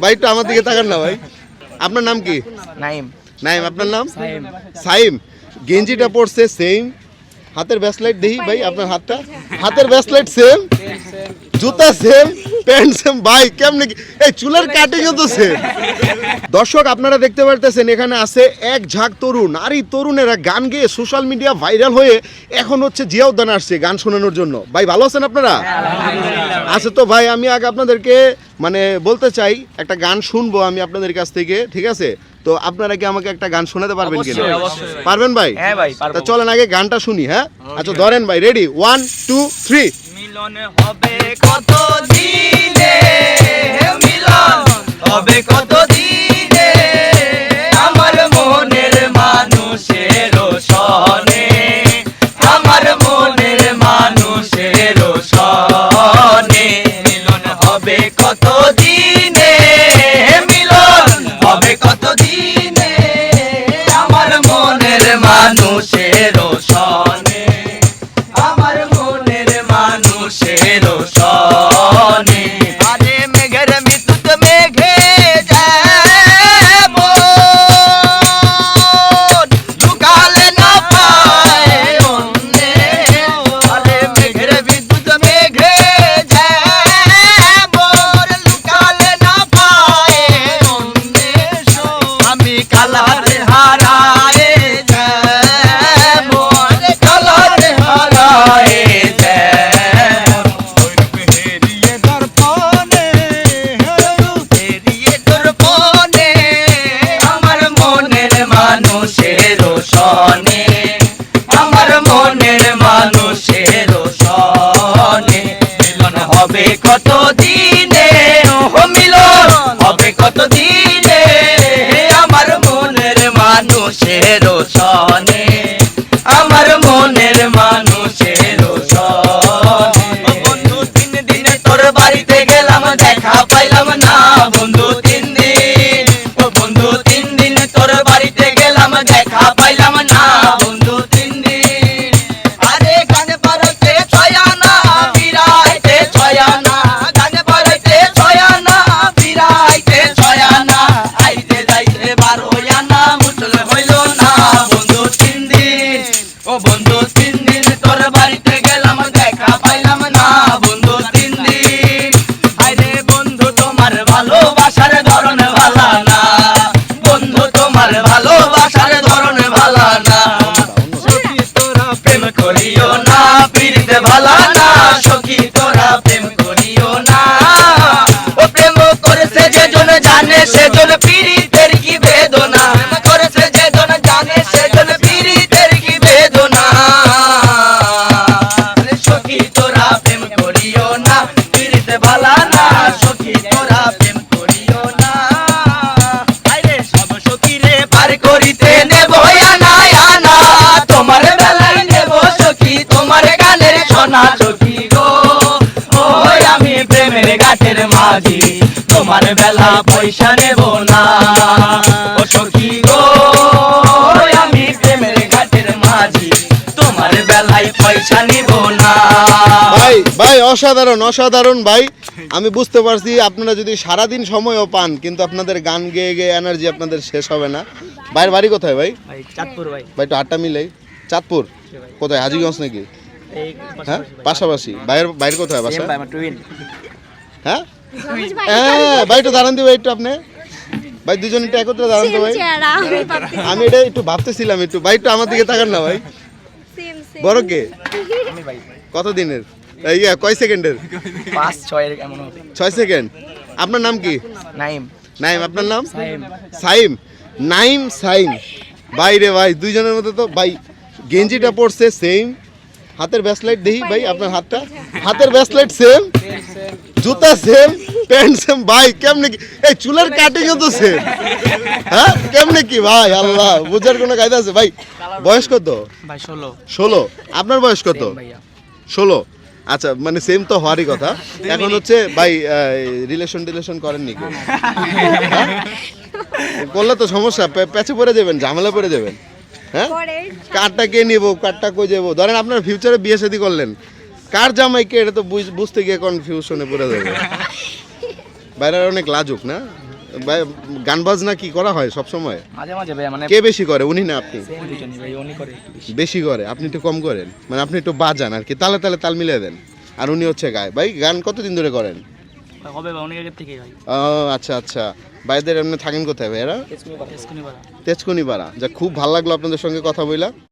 ভাই একটু আমার দিকে তাকান না ভাই। আপনার নাম কি? নাইম। নাইম আপনার নাম? সাইম। গেঞ্জিটা পড়ছে সেম হাতের ব্যাসলাইট দেখি ভাই আপনার হাতটা। হাতের ব্যাসলাইট সেম জুতা সেম প্যান্ট সেম ভাই কেমনে কি? এই চুলের কাটিংও তো সেম দর্শক আপনারা দেখতে পারতেছেন এখানে আছে এক ঝাঁক তরুণ। আর এই তরুণেরা গান গেয়ে সোশ্যাল মিডিয়া ভাইরাল হয়ে এখন হচ্ছে জিয়া উদ্যান আসছে গান শোনানোর জন্য। ভাই ভালো আছেন আপনারা? আচ্ছা তো ভাই আমি আগে আপনাদেরকে মানে বলতে চাই একটা গান শুনব আমি আপনাদের কাছ থেকে ঠিক আছে? তো আপনারা কি আমাকে একটা গান শোনাতে পারবেন অবশ্যই। পারবেন ভাই? হ্যাঁ ভাই, তো তা চলেন আগে গানটা শুনি হ্যাঁ? আচ্ছা ধরেন ভাই রেডি? ওয়ান টু থ্রি মিলন হবে কত দিনে? মিলন হবে হবে কত দিনে হবে কত দিনে বন্ধু, তিন দিন তোর বাড়িতে গেলাম, দেখা পাইলাম না বন্ধু, তিন দিন। আরে বন্ধু, তোমার ভালোবাসার ধরন ভালা না। বন্ধু, তোমার ভালোবাসার ধরন ভালা না। তোরা প্রেম করিও না পীড়িতে ভালা না। সখী, তোরা প্রেম করিও না। ও প্রেম করেছে যেজন জানে, সেজন পীড়িতের মাঝি তোমার বেলা পয়সা নেব না। ও সখী গো আমি প্রেমের গাছের মাঝি তোমার বেলায় পয়সা নিব না। ভাই ভাই অসাধারণ অসাধারণ ভাই। আমি বুঝতে পারছি আপনারা যদি সারাদিন সময়ও পান কিন্তু আপনাদের গান গেয়ে গেয়ে এনার্জি আপনাদের শেষ হবে না। ভাইয়ের বাড়ি কোথায় ভাই? ভাই চাঁদপুর ভাই। ভাই একটু আটটা মিলাই। চাঁদপুর? কোথায় হাজিগঞ্জ নাকি? এই হ্যাঁ পাশাপাশি। ভাইয়ের বাইরে কোথায় বাসা? হ্যাঁ? হ্যাঁ ভাই একটু দাঁড়ান ভাই একটু আপনি। ভাই দুজন একটু একত্রে দাঁড়ান তো ভাই। আমি এটা একটু ভাবতেছিলাম একটু। ভাই একটু আমার দিকে তাকান না ভাই। বড় কে? কত দিনের এই ইয়া, কয় সেকেন্ডের? পাঁচ ছয়ের এমন। ছয় সেকেন্ড। আপনার নাম কি? নাইম। নাইম আপনার নাম? সাইম। সাইম। নাইম সাইম। ভাই রে ভাই দুইজনের মধ্যে তো ভাই গেঞ্জিটা পড়ছে সেম হাতের ব্যাসলাইট দেখি ভাই আপনার হাতটা। হাতের ব্যাসলাইট সেম জুতা সেম প্যান্ট সেম ভাই কেমনে কি? এই চুলের কাটিংও তো সেম হ্যাঁ? কেমনে কি? ভাই আল্লাহ বুঝার কোনো কায়দা আছে? ভাই বয়স কত? ভাই ষোলো। ষোলো? আপনার বয়স কত? ষোলো? আচ্ছা মানে সেম তো হওয়ারই কথা। এখন হচ্ছে ভাই রিলেশন টিলেশন করেননি? হ্যাঁ? করলে তো সমস্যা প্যাচে পড়ে যাবেন ঝামেলা পড়ে যাবেন হ্যাঁ? কারটা কে নেব কারটা কই যাব? ধরেন আপনার ফিউচারে বিয়ে শাদী করলেন। কার জামাই কে এটা তো বুঝ- বুঝতে গিয়ে কনফিউশনে পড়ে যাবে? বাইরের অনেক লাজুক না? ভাই- গান বাজনা কি করা হয় সব সময় মাঝে মাঝে ভাই মানে কে বেশি করে উনি না আপনি? বেশি। করে আপনি একটু কম করেন। মানে আপনি একটু বাজান আর কি তালে তালে তাল মিলিয়ে দেন। আর উনি হচ্ছে গায়। ভাই গান কতদিন ধরে করেন? অনেক ভাই। ও আচ্ছা আচ্ছা। ভাইদের এমনি থাকেন কোথায় ভাইয়েরা তেজকুনি পাড়া। যা খুব ভালো লাগল আপনাদের সঙ্গে কথা বইলা।